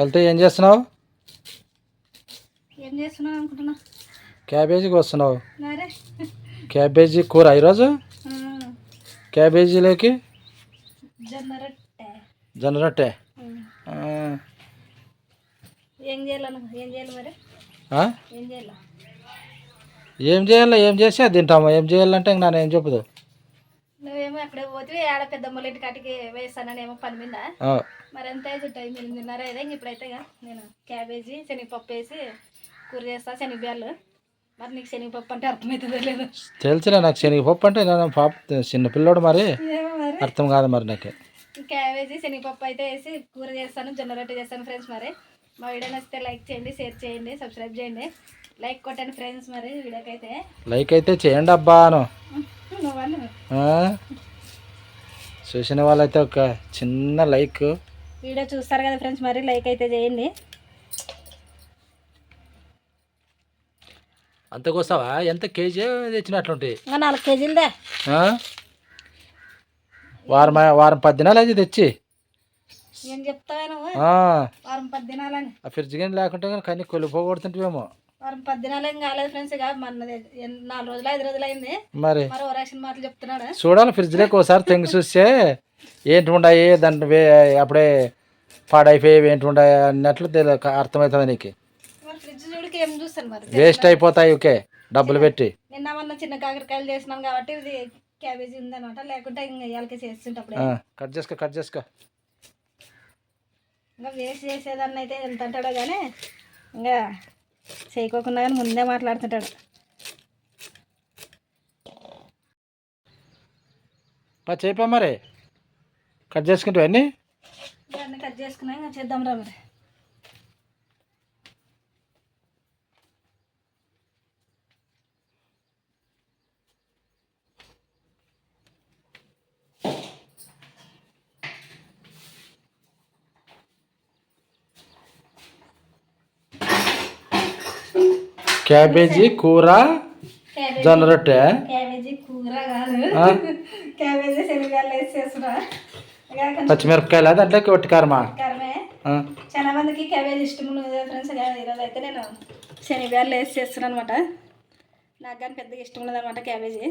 వెళ్తే ఏం చేస్తున్నావు? ఏం చేస్తున్నావు అనుకుంటున్నా? క్యాబేజీకి వస్తున్నావు. క్యాబేజీ కూర ఈరోజు? క్యాబేజీలోకి? జొన్న రొట్టె. జొన్న రొట్టె. ఉమ్. ఆ, ఏం చేయాలి? ఏం చేయాలి ఏం చేసి అది తింటాము. ఏం చేయాలంటే ఇంక నన్ను ఏం చెప్పదు. అక్కడ పోతే ఆడ పెద్దమ్మల ఇంటి కాటికి వేస్తాననేమో పని మీద. మరి ఎంత అయితే టైం ఎనిమిదిన్నర అయితే ఇంక ఇప్పుడైతే నేను క్యాబేజీ శనగపప్పు వేసి కూర చేస్తా శనగబ్యాలు మరి నీకు శనగపప్పు అంటే అర్థమవుతుందో లేదు. తెలుసులే నాకు శనగపప్పు అంటే పాప చిన్న పిల్లోడు మరి. ఏమో మరి. అర్థం కాదు మరి నాకు. క్యాబేజీ శనగపప్పు అయితే వేసి కూర చేస్తాను జొన్న రొట్టె చేస్తాను ఫ్రెండ్స్ మరి. మా వీడియో నచ్చితే లైక్ చేయండి షేర్ చేయండి సబ్స్క్రైబ్ చేయండి. లైక్ కొట్టండి ఫ్రెండ్స్ మరి వీడియోకైతే. లైక్ అయితే చేయండి అబ్బాను నువ్వను ఆ? చూసిన వాళ్ళైతే ఒక చిన్న లైక్. వీడియో చూస్తారు కదా ఫ్రెండ్స్ మరి లైక్ అయితే చేయండి. అంత కోసావా ఎంత కేజీ తెచ్చినట్లుంటాయి? ఇంకా నాలుగు కేజీలదే? వారం వారం పది దినాలు అయితే తెచ్చి. ఏం చెప్తాను ఆ, వారం పది దినాలని ఆ ఫ్రిడ్జ్ కానీ లేకుంటే కానీ కన్నీ కొలిపోగొడుతుంటేమో వారం పది దినాలు ఏం కాలేదు ఫ్రెండ్స్ ఇక మన నాలుగు రోజులు ఐదు రోజులు అయింది. మరి? మరి ఓ రేషన్ మాటలు చెప్తున్నాడు. చూడాలి ఫ్రిడ్జ్లోకి ఒకసారి తెంగి చూస్తే ఏంటి ఉన్నాయి దాంట్లో అప్పుడే పాడైపోయి ఏంటి ఉన్నాయి అన్నట్లు అర్థమవుతుంది నీకు. మరి ఫ్రిడ్జ్ చూడికి ఏం చూస్తాను మరి? వేస్ట్ అయిపోతాయి ఓకే డబ్బులు పెట్టి. నిన్న మొన్న చిన్న కాకరకాయలు చేసినాం కాబట్టి ఇది క్యాబేజీ ఉందన్నమాట లేకుంటే ఇంకా ఇవాళకి చేస్తుంటప్పుడు కట్ చేసుకో కట్ చేసుకో. ఇంకా వేస్ట్ చేసేదాన్ని అయితే వెళ్తుంటాడో కానీ ఇంకా చేయకోకుండా కానీ ముందే మాట్లాడుతుంటాడు. చేపా మరి. కట్ చేసుకుంటావు అన్నీ? కట్ చేసుకున్నా చేద్దాం రా మరి. క్యాబేజీ కూర జొన్న రొట్టె క్యాబేజీ కూర కాదు? క్యాబేజీ శనగలు వేసి చేస్తున్నా ఇక కొంచెం పచ్చిమిరపకాయలు? దాంట్లోకి ఒట్టి కారమా? చాలా మందికి క్యాబేజ్ ఇష్టం ఫ్రెండ్స్. ఈరోజు అయితే నేను శనగలు వేసి చేస్తున్నాను అనమాట నాకు కానీ పెద్దగా ఇష్టం ఉండదు అనమాట క్యాబేజీ.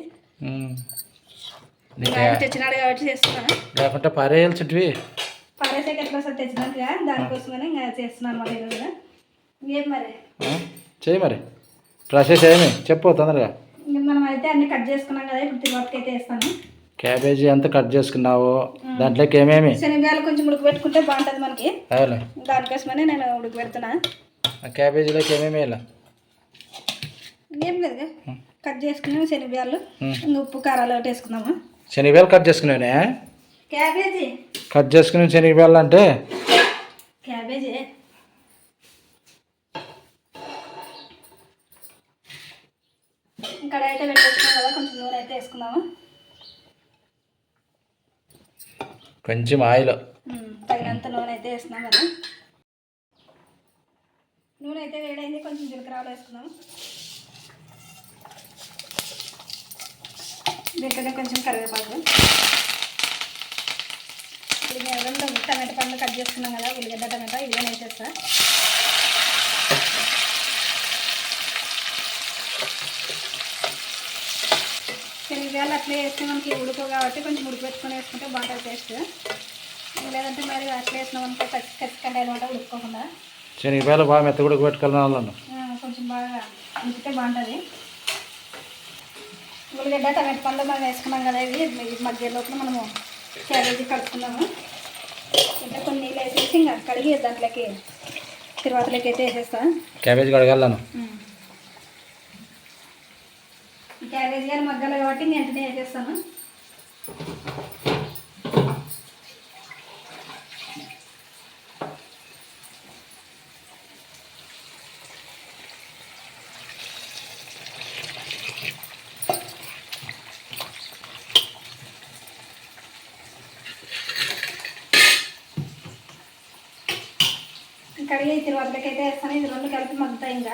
తెచ్చినాడు కాబట్టి చేస్తున్నాను లేకుంటే పారేయాల్సింటివి ఎట్లా వస్తుంది తెచ్చినాక దానికోసమని ఇంకా చేస్తున్నాను అనమాట ఈరోజు ఇంకేం మరి? ఆ? చెయ్యి మరి. ప్రాసెస్ ఏమి చెప్పు తొందరగా. మనం అయితే అన్ని కట్ చేసుకున్నాం కదా ఇప్పుడు తిరుపతికి అయితే వేస్తాను. క్యాబేజీ ఎంత కట్ చేసుకున్నావు దాంట్లోకి ఏమేమి? శనగలు కొంచెం ఉడకబెట్టుకుంటే బాగుంటుంది మనకి. దానికోసమని నేను ఉడకబెడుతున్నా. క్యాబేజీలోకి ఏమేమి వేయాలి? ఏం లేదు కట్ చేసుకున్నాము శనగలు. ఉప్పు కారాలు ఒకటి వేసుకుందాము? శనగవేలు కట్ చేసుకునేవనే క్యాబేజీ. కట్ చేసుకునే శనగవేలు అంటే? క్యాబేజీ. ఇక్కడ అయితే పెట్టేసుకున్నాం కదా కొంచెం నూనె అయితే వేసుకుందాము. కొంచెం ఆయిల్. తగినంత నూనె అయితే వేస్తున్నాం కదా. నూనె అయితే వేడైంది కొంచెం జీలకర్రలు వేసుకుందాము దీంట్లోనే కొంచెం కరివేపాకు. నేను రెండు టమాటా పండ్లు కట్ చేసుకున్నాం కదా ఉల్లిగడ్డ టమాటా ఇదే వేసేస్తా. శనగలు అట్లే వేస్తే మనకి ఉడుకు కాబట్టి కొంచెం ఉడుకు పెట్టుకొని వేసుకుంటే బాగుంటుంది టేస్ట్. లేదంటే మరి అట్లా వేసినాం అనుకో కచ్చి ఖచ్చితంగా అనమాట ఉడుకోకుండా శనగవేలు బాగా మెత్తగుడు పెట్టుకెళ్ళిన వాళ్ళను ఆ, కొంచెం బాగా ఉంచితే బాగుంటుంది. ఉల్లిగడ్డ టమాటా పండ్లు మనం వేసుకున్నాం కదా ఇవి. మధ్య లోపల మనము క్యాబేజీ కలుపుకున్నాము ఇంకా కొన్ని నీళ్ళు వేసేసి ఇంకా కడిగి దాంట్లోకి తిరువాతలోకి అయితే వేసేస్తా. క్యాబేజీ కడగలను ఈ క్యాబేజీ కానీ మగ్గాలి కాబట్టి నేను వెంటనే వేసేస్తాను కడిగి తిరువాతలోకి వేస్తాను. ఇది రెండు కలిపి మగ్గుతాయి ఇంకా.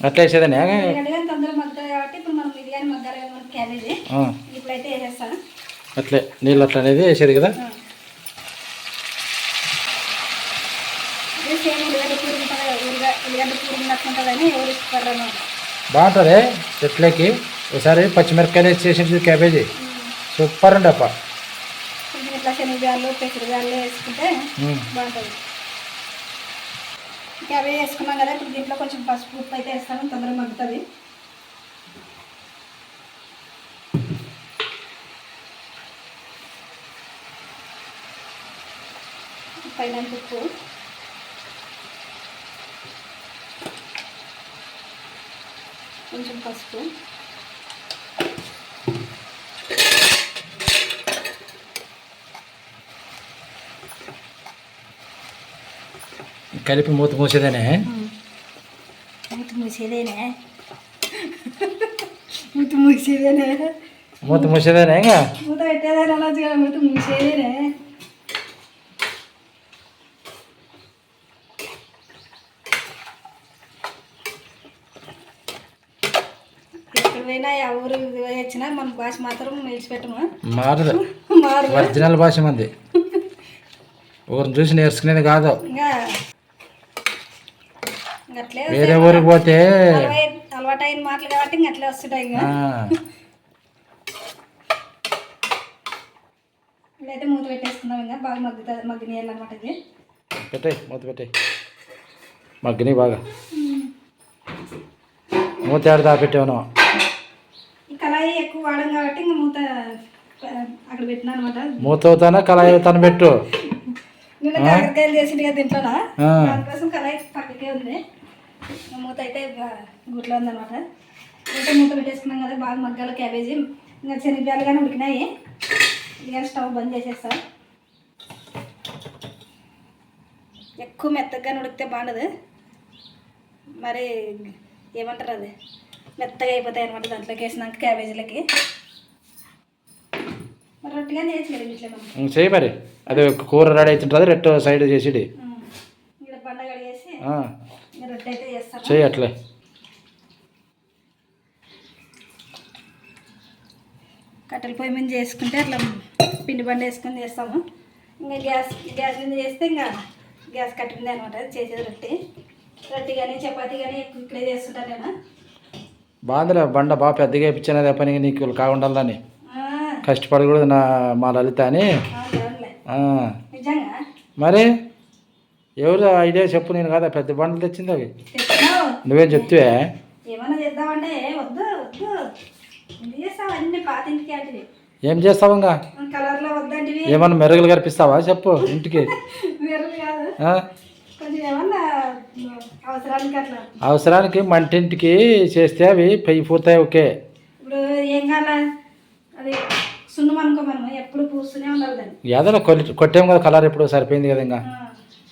అట్లా వేసేదాన్ని అట్లే నీళ్ళు అట్లా అనేది వేసేది కదా బాగుంటుంది చెట్లకి ఒకసారి పచ్చిమిరపకాయలు వేసి క్యాబేజీ సూపర్ ఉండప్ప ఇట్లా ఇంకా అవే వేసుకున్నాం కదా ఇప్పుడు దీంట్లో కొంచెం పసుపు ఉప్పు అయితే వేస్తాను తొందరగా మగ్గుతుంది. పైన ఉప్పు. కొంచెం పసుపు. కలిపి మూత మూసేదేనే మూత మూసేదేనే మూత మూసేదేనే మూత మూసేదేనే ఇంకా మూత పెట్టేదేనే అనొచ్చు కదా మూత మూసేదేనే ఎక్కడ పోయినా ఎవరు వచ్చినా మన భాష మాత్రం నిలిచిపెట్టము మారదు మారు ఒరిజినల్ భాష మంది ఊరిని చూసి నేర్చుకునేది కాదు ఇంకా ఇంకా అట్లే వేరే ఊరికి పోతే అలవాటు అలవాటు అయిన మాటలు కాబట్టి ఇంకా అట్లే వస్తుంటాయి ఇంకా. ఇదైతే మూత పెట్టేసుకుందాం ఇంకా. బాగా మగ్గుతుంది మగ్గనియాలన్నమాట ఇది. పెట్టేయ్ మూత పెట్టేయ్. మగ్గిని బాగా. మూత ఏడు దా పెట్టాను ఈ కళాయి ఎక్కువ వాడం కాబట్టి ఇంకా మూత అక్కడ పెట్టినా అనమాట మూత అవుతానా? కళాయి అవుతాను పెట్టు. నిన్న కాకరకాయలు దీంట్లోనా? ఆ. దానికోసం కళాయి పక్కకే ఉంది. మూత అయితే గుట్లో ఉందన్నమాట. అయితే మూత పెట్టేసుకున్నాం కదా బాగా మగ్గాల క్యాబేజీ. ఇంకా శనగబ్యాలు కానీ ఉడికినాయి. ఇది కానీ స్టవ్ బంద్ చేసేస్తాం. ఎక్కువ మెత్తగా ఉడికితే బాగుండదు. మరి ఏమంటారు అది? మెత్తగా అయిపోతాయి అనమాట దాంట్లోకి వేసినాక క్యాబేజీలకి. ఇంక చేయి మరి. అది కూర రెడీ అవుతుంటుంది రెట్టు సైడ్ చేసిడి. ఇక్కడ బండ అట్లే. కట్టెల పొయ్యి మీద చేసుకుంటే అట్లా పిండి బండ వేసుకొని చేస్తాము. ఇంకా గ్యాస్ గ్యాస్ మీద చేస్తే ఇంకా గ్యాస్ కట్టింది అనమాట చేసేది రొట్టె. రొట్టె కానీ చపాతీ కానీ ఇక్కడే చేస్తుంటాను నేను. బాగుందిలే బండ బాగా పెద్దగా అదే పని నీకు కాకుండాలని ఆ, కష్టపడి కూడా నా మా లలిత అని. నిజంగా? మరి? ఎవరు ఐడియా చెప్పు నేను కదా పెద్ద బండలు తెచ్చింది అవి. నువ్వేం చెప్తే ఏం చేస్తావు? ఇంకా? ఏమన్నా మెరుగులు కనిపిస్తావా చెప్పు ఇంటికి. అవసరానికి మంటింటికి చేస్తే అవి పెయ్యి పూతాయి ఓకే. ఇప్పుడు ఏం కావాలా? అది సున్నం అనుకో మనం ఎప్పుడు పూస్తూనే ఉండాలి దాన్ని. ఏదైనా కొట్టి కొట్టాం కదా కలర్ ఎప్పుడు సరిపోయింది కదా ఇంకా.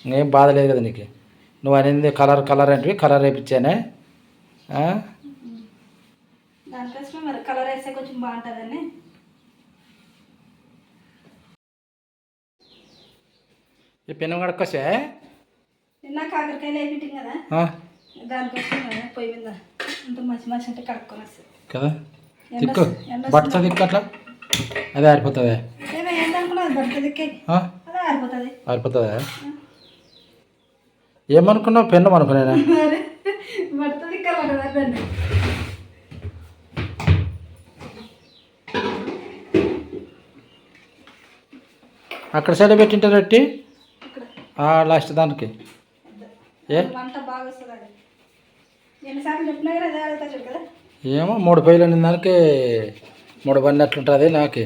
ఇంకేం బాధ లేదు కదా నీకు? నువ్వు అనేది కలర్ కలర్ అంటే కలర్ వేయించానే? దానికోసమే మరి కలర్ వేస్తే కొంచెం బాగుంటుందని ఈ పెను కడకొచ్చే నిన్న కాకరకాయలు అయిపోయింది కదా. దానికోసం పొయ్యి మీద అంత మంచి మంచి అంటే కడుక్కొని వస్తుంది కదా? తిక్కు. బట్ట తిక్కు అట్లా? అదే ఆరిపోతుంది ఏమో ఏంటనుకున్నావు దొరుకుతుంది ఆ? అదే ఆరిపోతుంది. ఆరిపోతుందా ఏమనుకున్నావు? పెన్ను అనుకునేనా అక్కడ సైడ్ పెట్టింటే రొట్టి లాస్ట్ దానికి. ఏ? ఏమో మూడు పొయ్యిలు ఉన్న దానికి మూడు బండి అట్లుంటుంది నాకు.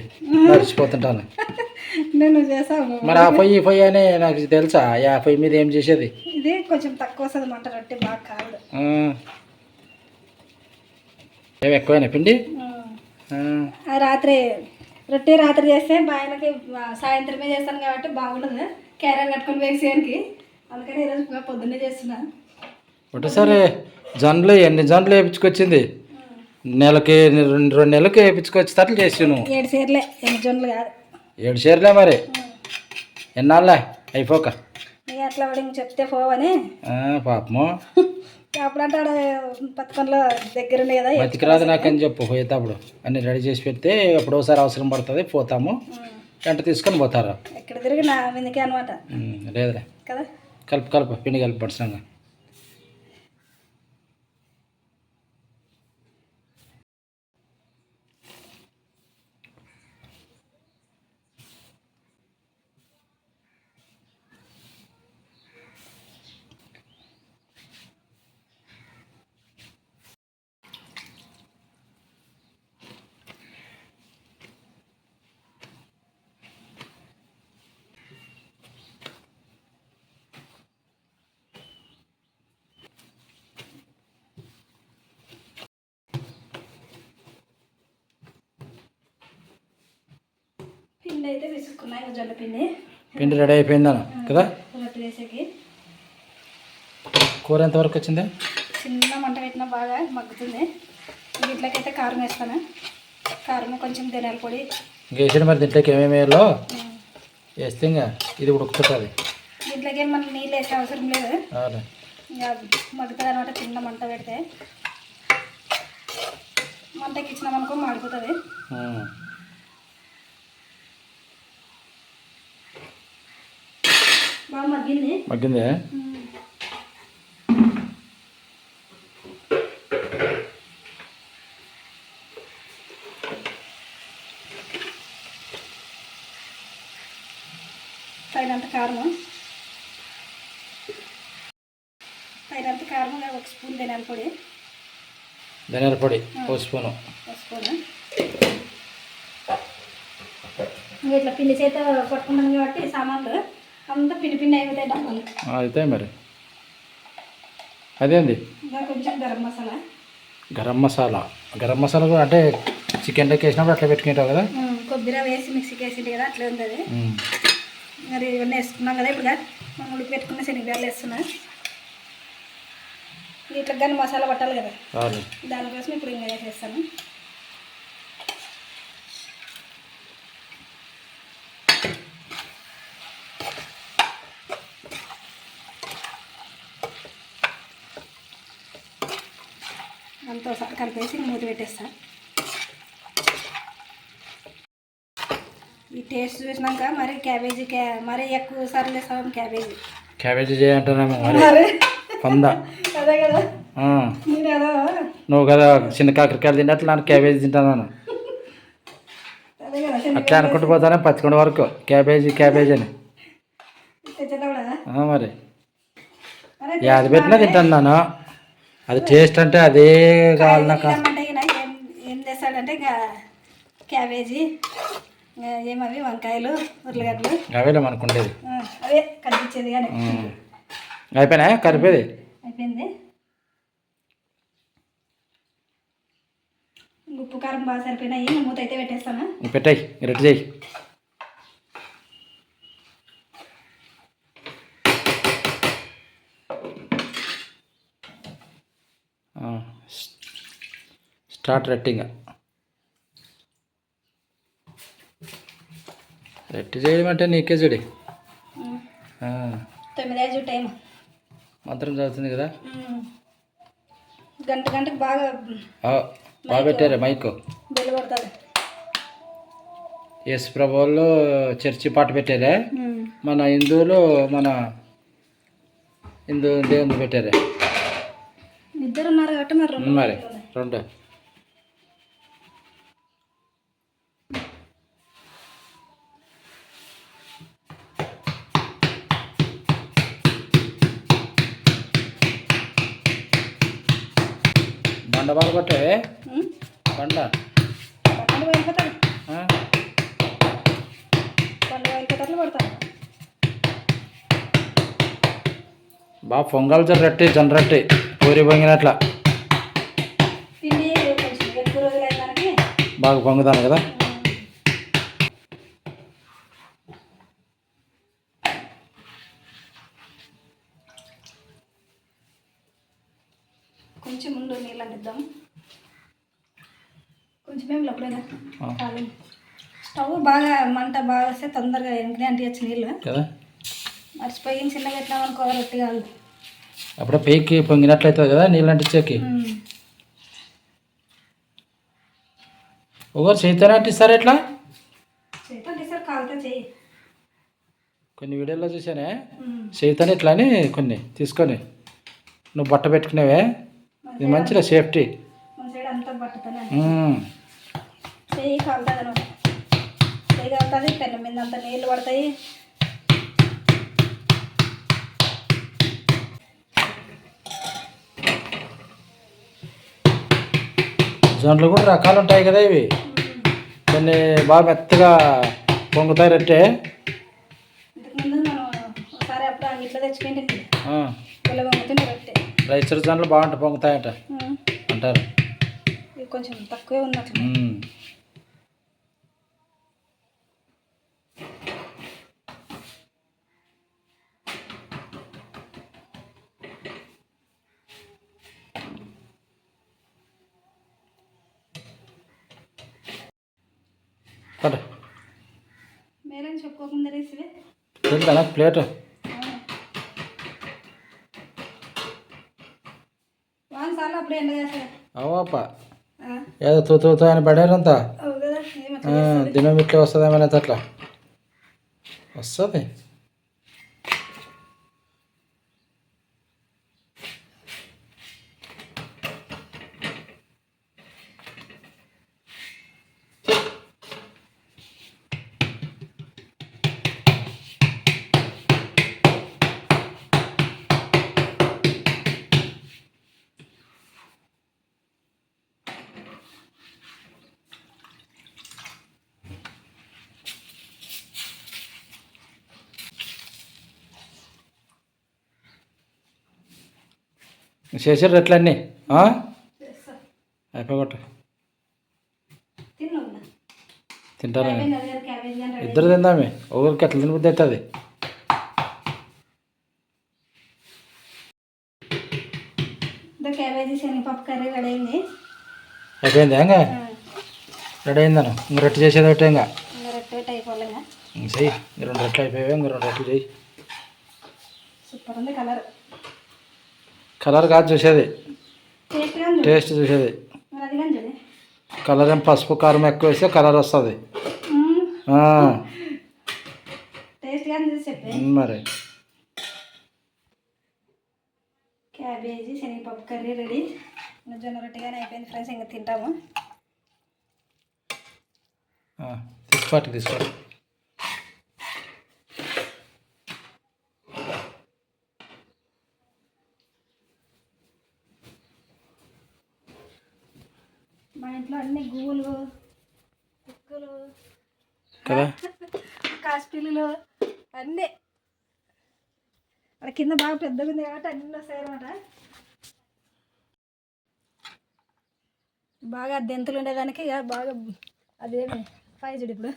మర్చిపోతుంటాను. నేను చేసాను మరి ఆ పొయ్యి ఈ పొయ్యి అని నాకు తెలుసా? ఆ పొయ్యి మీద ఏం చేసేది? ఇది కొంచెం తక్కువ వస్తుంది మంట రొట్టె బాగా కాదు ఎక్కువైనా పిండి? రాత్రి రొట్టె రాత్రి చేస్తే బాయనకి సాయంత్రమే చేస్తాను కాబట్టి బాగుంటుంది క్యారెట్ కట్టుకొని వేసేయడానికి అందుకని ఈరోజు పొద్దున్నే చేస్తున్నా. ఒకటేసారి జొన్నలు ఎన్ని జొన్నలు వేయించుకొచ్చింది నెలకి రెండు రెండు నెలలకి వేయించుకొచ్చేటట్లు చేసి నువ్వు. ఏడు చీరలే ఎన్ని జొన్నలు కాదు. ఏడు షేర్లే మరి. ఎన్నాళ్ళే? అయిపోక. అట్లా వాడు ఇంక చెప్తే పోవని. పాపము. అప్పుడంటే ఆడ పథకంలో దగ్గర కదా బతికిరాదు నాకని చెప్పు పోయేటప్పుడు. అన్ని రెడీ చేసి పెడితే ఎప్పుడో ఒకసారి అవసరం పడుతుంది పోతాము. గంట తీసుకొని పోతారు. ఎక్కడ తిరిగి నా మీదకే అనమాట లేదులే. కదా? కలుపు కలుపు పిండి కలుపు పడుతున్నాగా పిండి అయితే విసుక్కున్నాయి ఇంకా జొన్న పిండి. పిండి రెడీ అయిపోయిందను కదా? రొట్టె వేసేకి కూర ఎంతవరకు వచ్చింది? చిన్న మంట పెట్టినా బాగా మగ్గుతుంది. దీంట్లోకైతే కారం వేస్తాను. కారం కొంచెం ధనియాల పొడి. వేసిన మరి దీంట్లోకి ఏమేమి వేయాలో. వేస్తే ఇంకా ఇది ఉడుకుతుంది దీంట్లోకి ఏం మనం నీళ్ళు వేసే అవసరం లేదు. ఇంకా మగ్గుతుంది అనమాట చిన్న మంట పెడితే. మంటకి ఇచ్చినామనుకో మాడిపోతుంది ఉమ్. బాగా మగ్గింది. తగినంత కారం తగినంత కారం ఒక స్పూన్ ధనియాల పొడి. ధనియాల పొడి ఓ స్పూను. ఇంకా ఇట్లా పిండి చేత పట్టుకున్నాను కాబట్టి సామాన్లు. అంతా పిండి అయిపోతాయి డబ్బాలు అయితే మరి. అదేంది? కొంచెం గరం మసాలా. గరం మసాలా. గరం మసాలా కూడా అంటే చికెన్లోకి వేసినప్పుడు అట్లా పెట్టుకుంటావు కదా? కొబ్బరి వేసి మిక్సీకి వేసింది కదా అట్లా ఉంది అది. మరి ఇవన్నీ వేసుకున్నాం కదా ఇప్పుడు మనం ఉడికి పెట్టుకున్న శనగలు వేస్తున్నా. ఇట్లా కానీ మసాలా పట్టాలి కదా? దానికోసం ఇప్పుడు ఇంకా వేసేస్తాను అంతా ఒకసారి కలిపేసి మూత పెట్టేస్తా. ఈ టేస్ట్ చూసినాక మరి క్యాబేజీ క్యా మరీ ఎక్కువ సార్లు వేస్తాం క్యాబేజీ. క్యాబేజీ చేయంటున్నాము మరి. పంద. అదే కదా. నువ్వు కదా. చిన్న కాకరకాయలు తిన్నట్లు నాకు క్యాబేజీ తింటాను అట్లా అనుకుంటూ పోతానే పచ్చకుండా వరకు. క్యాబేజీ క్యాబేజీ అని. మరి. యాది పెట్టినా తింటాను. అది టేస్ట్ అంటే అదే కావాలి నాకు. ఏం చేస్తాడంటే ఇంకా క్యాబేజీ ఏమవి వంకాయలు ఉర్లగడ్డలు. అవేలే మనకుండేది. అవే కనిపించేది కానీ ఉమ్. అయిపోయినా కలిపేది అయిపోయింది. ఉప్పు కారం బాగా సరిపోయినాయి. మూత అయితే పెట్టేస్తాను? పెట్టాయి రెడీ చేయి. స్టార్ట్ రెట్టింగ్. రెట్టి చేయడం అంటే నీకే చూడి తొమ్మిది టైం మంత్రం చదువుతుంది కదా. గంట గంటకు బాగా బాగా పెట్టారు మైక్. బెల్లు పడుతుంది యేసు ప్రభువులు చర్చి పాట పెట్టారే. మన హిందువులు మన హిందూ దేవుని పెట్టారే? ఇద్దరు ఉన్నారు కాబట్టి మరి రెండు. బండ ఉమ్. బండ బాగా పొంగల్ జర రట్టి జొన్న రట్టి పూరి పొంగినట్ల. బాగా పొంగుతాను కదా? కొంచెం ఏం లోపలేదా స్టవ్ బాగా మంట బాగా వస్తే తొందరగా వెనకనే అంటియచ్చు నీళ్ళు. కదా? మర్చిపోయి చిన్నగా పెట్టినామనుకో రొట్టి కాదు. అప్పుడే పైకి పొంగినట్లయితుంది కదా నీళ్ళు అంటించేకి? ఒకరు చేతితో అంటిస్తారు ఎట్లా? చేతి అంటిస్తారు కాలుతో చెయ్యి కొన్ని వీడియోలో చూసానే. చేతితో ఇట్లా అని కొన్ని తీసుకొని. నువ్వు బట్ట పెట్టుకునేవే? ఇది మంచిగా సేఫ్టీ? మన సైడ్ అంతా పట్టుతానే ఉమ్. చెయ్యి కాలుతుంది అనమాట చెయ్యి కాలుతుంది పెళ్ళ మీద అంతా నీళ్ళు పడతాయి. జొన్నలు కూడా రకాలు ఉంటాయి కదా ఇవి. కొన్ని బాగా మెత్తగా పొంగుతాయి రట్టే. రైచర్ జొన్నలు బాగుంటాయి పొంగుతాయంట. అంటారు. ఇది కొంచెం తక్కువే ఉన్నట్లు మేలని చెప్పుకోకుండా ప్లేటు? వాన్ సార్లు అప్పుడు ఎండ చేస్తారు అవప్ప ఏదో తూ తూ తూ అని పడారంతా? దినం ఇట్లా వస్తుంది ఏమైనా అట్లా? వస్తుంది. చేసారు? చేస్తా అయిపోగొట్టు. తింటారా? ఇద్దరు తిందామే. ఒకరికి ఎట్లా తినబుద్ధి అవుతుంది. అయింది. అయిపోయింది ఇంకా? రెడీ అయిందను ఇంక రొట్టె చేసేది ఒకటే ఇంకా? చెయ్యి. రెండు రెట్లు అయిపోయాయి. ఇంక రెండు రెట్లు చెయ్యి. సూపర్ ఉంది కలర్. కలర్ కాదు చూసేది. టేస్ట్ చూసేది. కలర్ ఏం పసుపు కారం ఎక్కువ వేస్తే కలర్ వస్తుంది. మరి. క్యాబేజీ శనగపప్పు కర్రీ రెడీ. జొన్న రొట్టె కానీ అయిపోయింది ఫ్రెండ్స్ ఇంకా తింటాము. తీసుకోటి తీసుకోటి మా ఇంట్లో అన్ని గువ్వులు కుక్కలు కదా కాస్పిల్లులు అన్నీ అక్కడ కింద బాగా పెద్దగా ఉంది కాబట్టి అన్నీ వస్తాయి అనమాట బాగా దెంతులు ఉండేదానికి ఇక బాగా అదేమి ఫైవ్ చూడు ఇప్పుడు.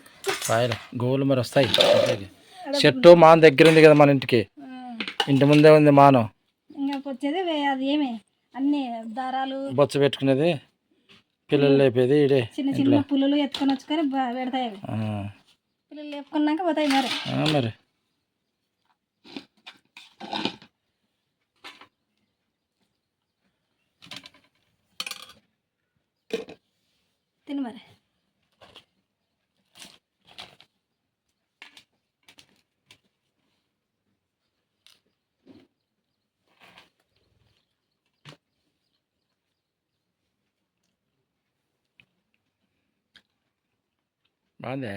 గోవులు మరి వస్తాయి. చెట్టు మాన దగ్గర ఉంది కదా మన ఇంటికి. ఇంటి ముందే ఉంది మానం. ఇంకా వచ్చేది అది ఏమి? అన్ని దారాలు. బొచ్చ పెట్టుకునేది. పిల్లలు లేపేది ఇడే చిన్న చిన్న పుల్లలు ఎత్తుకొని వచ్చుకొని పెడతాయి అవి. పిల్లలు లేపుకున్నాక పోతాయి మరి. మరి. తిను మరి. బాగుందే?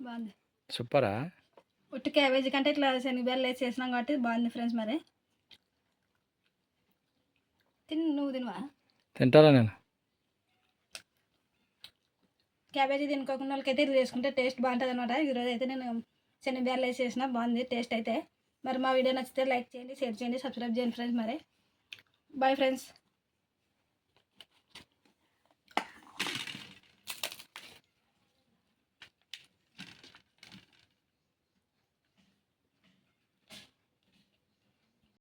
బాగుంది. సూపరా? ఉట్టి క్యాబేజీ కంటే ఇట్లా శనగబేలు వేసి చేసినాం కాబట్టి బాగుంది ఫ్రెండ్స్ మరి. తిను నువ్వు తినవా? తింటారా నేను? క్యాబేజీ తినుకోకుండా వాళ్ళకైతే ఇది చేసుకుంటే టేస్ట్ బాగుంటుంది అనమాట ఈరోజు అయితే నేను శనగబేలు వేసి చేసిన బాగుంది టేస్ట్ అయితే. మరి మా వీడియో నచ్చితే లైక్ చేయండి షేర్ చేయండి సబ్స్క్రైబ్ చేయండి ఫ్రెండ్స్ మరి. Bye friends